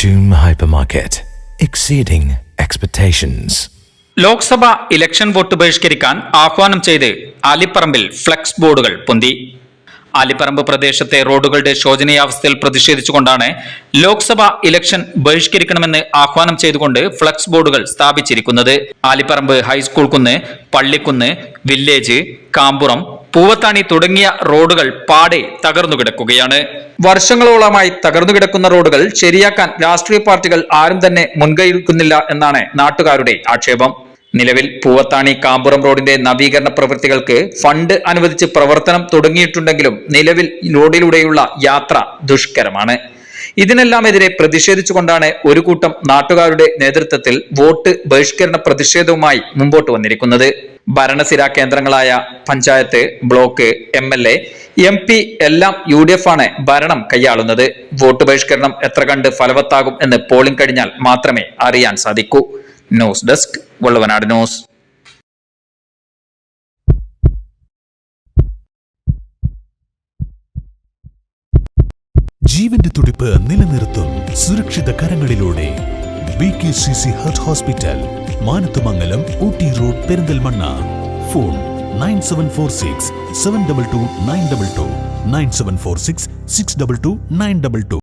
Market, exceeding expectations. Lok Sabha election vote ബഹിഷ്കരിക്കാൻ ആഹ്വാനം ചെയ്ത് ആലിപ്പറമ്പിൽ flex ബോർഡുകൾ പൊന്തി. ആലിപ്പറമ്പ് പ്രദേശത്തെ റോഡുകളുടെ ശോചനീയാവസ്ഥയിൽ പ്രതിഷേധിച്ചുകൊണ്ടാണ് ലോക്സഭ ഇലക്ഷൻ ബഹിഷ്കരിക്കണമെന്ന് ആഹ്വാനം ചെയ്തുകൊണ്ട് ഫ്ലക്സ് ബോർഡുകൾ സ്ഥാപിച്ചിരിക്കുന്നത്. ആലിപ്പറമ്പ് ഹൈസ്കൂൾ കുന്ന് പള്ളിക്കുന്ന് വില്ലേജ് കാമ്പുറം പൂവത്താണി തുടങ്ങിയ റോഡുകൾ പാടെ തകർന്നു കിടക്കുകയാണ് വർഷങ്ങളോളമായി തകർന്നു കിടക്കുന്ന റോഡുകൾ ശരിയാക്കാൻ രാഷ്ട്രീയ പാർട്ടികൾ ആരും തന്നെ മുൻകൈയെടുക്കുന്നില്ല എന്നാണ് നാട്ടുകാരുടെ ആക്ഷേപം. നിലവിൽ പൂവത്താണി കാമ്പുറം റോഡിന്റെ നവീകരണ പ്രവൃത്തികൾക്ക് ഫണ്ട് അനുവദിച്ച് പ്രവർത്തനം തുടങ്ങിയിട്ടുണ്ടെങ്കിലും നിലവിൽ റോഡിലൂടെയുള്ള യാത്ര ദുഷ്കരമാണ്. ഇതിനെല്ലാമെതിരെ പ്രതിഷേധിച്ചുകൊണ്ടാണ് ഒരു കൂട്ടം നാട്ടുകാരുടെ നേതൃത്വത്തിൽ വോട്ട് ബഹിഷ്കരണ പ്രതിഷേധവുമായി മുമ്പോട്ട് വന്നിരിക്കുന്നത്. ഭരണസിരാ കേന്ദ്രങ്ങളായ panchayat block M L A M P എല്ലാം യു ഡി എഫ് ആണ് ഭരണം കൈയാളുന്നത്. വോട്ട് ബഹിഷ്കരണം എത്ര കണ്ട് ഫലവത്താകും എന്ന് പോളിംഗ് കഴിഞ്ഞാൽ മാത്രമേ അറിയാൻ സാധിക്കൂ. News desk Valluvanad news. ജീവന്റെ തുടിപ്പ് നിലനിർത്തും സുരക്ഷിത കരങ്ങളിലൂടെ. Hospital. Manathumangalam Ooty road Perinthalmanna. Phone nine seven four six seven double two nine double two nine seven four six six double two nine double two.